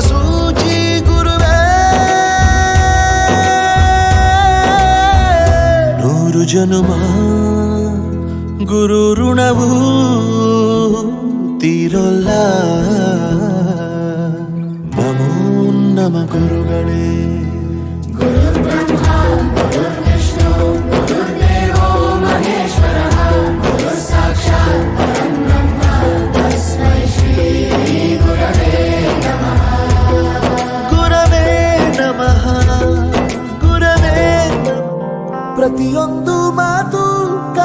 సూచి గురువే. నూరు జనుమా గురు రుణవు తీరొల్లా. నమో నమ గురుగణే. గురు బ్రహ్మ గురు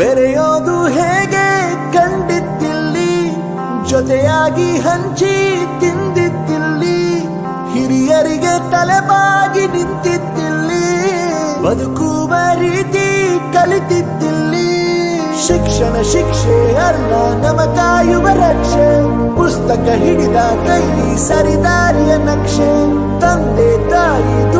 ಬೆರೆಯೋದು ಹೇಗೆ ಕಂಡಿದ್ದಿಲ್ಲಿ? ಜೊತೆಯಾಗಿ ಹಂಚಿ ತಿಂದಿದ್ದಿಲ್ಲಿ? ಹಿರಿಯರಿಗೆ ತಲೆಬಾಗಿ ನಿಂತಿದ್ದಿಲ್ಲಿ? ಬದುಕುವ ರೀತಿ ಕಲಿತಿದ್ದಿಲ್ಲಿ? ಶಿಕ್ಷಣ ಶಿಕ್ಷೆ ಅಲ್ಲ ನಮ ಕಾಯುವ ರಕ್ಷೆ. ಪುಸ್ತಕ ಹಿಡಿದ ಕೈ ಸರಿದಾರಿಯ ನಕ್ಷೆ. ತಂದೆ ತಾಯಿ